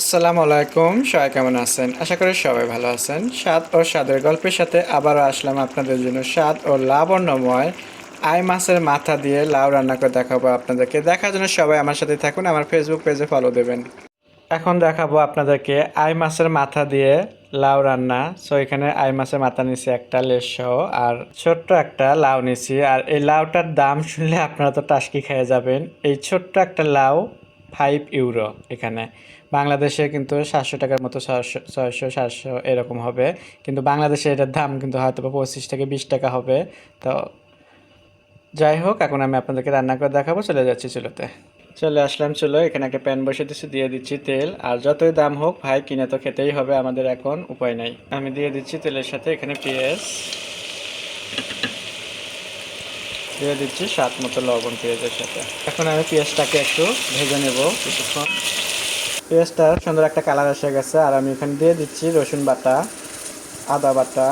আসসালামু আলাইকুম, সবাই কেমন আছেন? আশা করি সবাই ভালো আছেন। স্বাদ ও স্বাদের গল্পের সাথে আবারও আসলাম আপনাদের জন্য স্বাদ ও লাবণ্যময় আই মাছের মাথা দিয়ে লাউ রান্না করে দেখাবো আপনাদেরকে। দেখার জন্য সবাই আমার সাথে থাকুন, আমার ফেসবুক পেজে ফলো দেবেন। এখন দেখাবো আপনাদেরকে আই মাছের মাথা দিয়ে লাউ রান্না। সো এখানে আই মাছের মাথা নিছি একটা লেস সহ আর ছোট্ট একটা লাউ নিছি আর এই লাউটার দাম শুনলে আপনারা তো টাসকি খেয়ে যাবেন। এই ছোট্ট একটা লাউ ফাইভ ইউরো এখানে। বাংলাদেশে কিন্তু সাতশো টাকার মতো ছয়শো ছয়শো, সাতশো এরকম হবে। কিন্তু বাংলাদেশে এটার দাম কিন্তু হয়তো বা পঁচিশ থেকে বিশ টাকা হবে। তো যাই হোক, এখন আমি আপনাদেরকে রান্না করে দেখাবো। চলে যাচ্ছি চুলোতে। চলে আসলাম চলো, এখানে একটা প্যান বসে দিচ্ছি দিয়ে দিচ্ছি তেল। আর যতই দাম হোক, ভাই, কিনে তো খেতেই হবে, আমাদের এখন উপায় নাই। আমি দিয়ে দিচ্ছি তেলের সাথে এখানে পেঁয়াজ। দিয়ে দিচ্ছি স্বাদ মতো লবণ, পেঁয়াজের সাথে। এখন আমি পেঁয়াজটাকে একটু ভেজে নেব কিছুক্ষণ। পেঁয়াজটা সুন্দর একটা কালার এসে গেছে, আর আমি এখানে দিয়ে দিচ্ছি রসুন বাটা, আদা বাটা,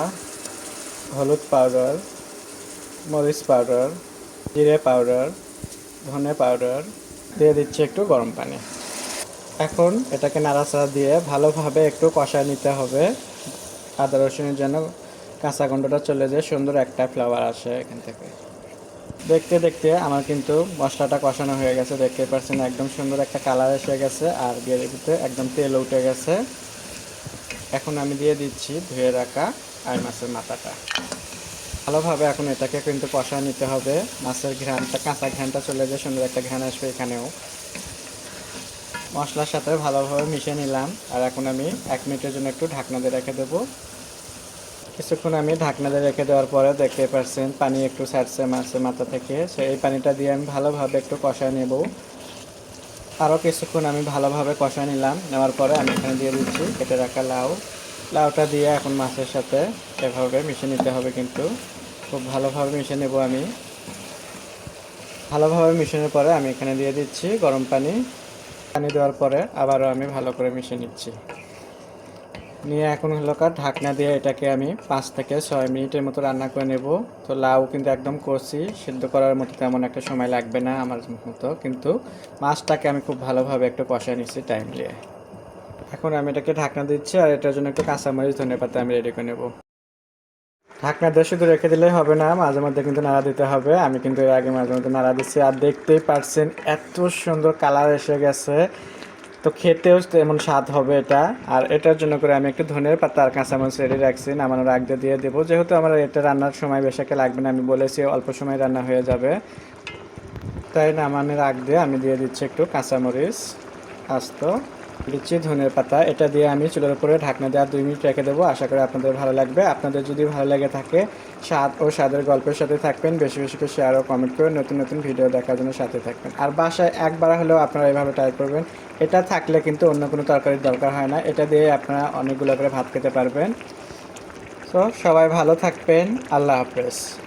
হলুদ পাউডার, মরিচ পাউডার, জিরে পাউডার, ধনে পাউডার, দিয়ে দিচ্ছি একটু গরম পানি। এখন এটাকে নাড়াচাড়া দিয়ে ভালোভাবে একটু কষায় নিতে হবে। আদা রসুনের যেন কাঁচা গন্ধটা চলে যায়, সুন্দর একটা ফ্লেভার আসে এখান থেকে। দেখতে দেখতে আমার কিন্তু মশলাটা কষানো হয়ে গেছে, দেখতে পাচ্ছেন একদম সুন্দর একটা কালার এসে গেছে, আর গ্রেভিতে একদম তেল উঠে গেছে। এখন আমি দিয়ে দিচ্ছি ধুয়ে রাখা আর মাছের মাথাটা। ভালোভাবে এখন এটাকে কিন্তু কষা নিতে হবে। মাছের ঘ্রানটা কাঁচা ঘ্রানটা চলে যায় সুন্দর একটা ঘ্রান আসবে এখানেও। মশলার সাথে ভালোভাবে মিশিয়ে নিলাম, আর এখন আমি এক মিনিটের জন্য একটু ঢাকনা দিয়ে রেখে দেবো। কিছুক্ষণ আমি ঢাকনা দিয়ে রেখে দেওয়ার পরে দেখতে পাচ্ছেন পানি একটু ছাড়ছে মাছের মাথা থেকে। সো এই পানিটা দিয়ে আমি ভালোভাবে একটু কষায় নেব। আরও কিছুক্ষণ আমি ভালোভাবে কষায় নিলাম। নেওয়ার পরে আমি এখানে দিয়ে দিচ্ছি কেটে রাখা লাউ। লাউটা দিয়ে এখন মাছের সাথে এভাবে মিশিয়ে নিতে হবে কিন্তু। খুব ভালোভাবে মিশিয়ে নেব আমি। ভালোভাবে মিশানোর পরে আমি এখানে দিয়ে দিচ্ছি গরম পানি। পানি দেওয়ার পরে আবারও আমি ভালো করে মিশিয়ে নিচ্ছি। নিয়ে এখন হলো কার ঢাকনা দিয়ে এটাকে আমি পাঁচ থেকে ছয় মিনিটের মতো রান্না করে নেব। তো লাউ কিন্তু একদম কষি, সিদ্ধ করার মতো তেমন একটা সময় লাগবে না আমার মতো, কিন্তু মাছটাকে আমি খুব ভালোভাবে একটু কষায় নিচ্ছি টাইম নিয়ে। এখন আমি এটাকে ঢাকনা দিচ্ছি আর এটার জন্য একটু কাঁচামরিচ, ধনে পাতা আমি রেডি করে নেব। ঢাকনা দিয়ে শুধু রেখে দিলেই হবে না, মাঝে মধ্যে কিন্তু নাড়া দিতে হবে। আমি কিন্তু এর আগে মাঝে মধ্যে নাড়া দিচ্ছি। আর দেখতেই পারছেন এত সুন্দর কালার এসে গেছে। তো খেতেও তেমন স্বাদ হবে এটা। আর এটার জন্য করে আমি একটু ধনের পাতা আর কাঁচামরিচ রেডি রাখছি, নামানোর আগ দিয়ে দিয়ে দেবো। যেহেতু আমার এটা রান্নার সময় বেশাকে লাগবে না, আমি বলেছি অল্প সময় রান্না হয়ে যাবে। তাই নামানোর আগ দিয়ে আমি দিয়ে দিচ্ছি একটু কাঁচামরিচ, আস্ত। দিচ্ছি ধনের পাতা। এটা দিয়ে আমি চুলের উপরে ঢাকনা দেওয়া দুই মিনিট রেখে দেবো। আশা করি আপনাদের ভালো লাগবে। আপনাদের যদি ভালো লাগে থাকে, স্বাদ ও স্বাদের গল্পের সাথে থাকবেন। বেশি বেশি করে শেয়ার ও কমেন্ট করে নতুন নতুন ভিডিও দেখার জন্য সাথে থাকবেন। আর বাসায় একবার হলেও আপনারা এভাবে ট্রাই করবেন। এটা থাকলে কিন্তু অন্য কোনো তরকারির দরকার হয় না। এটা দিয়ে আপনারা অনেকগুলো করে ভাত খেতে পারবেন। তো সবাই ভালো থাকবেন। আল্লাহ হাফেজ।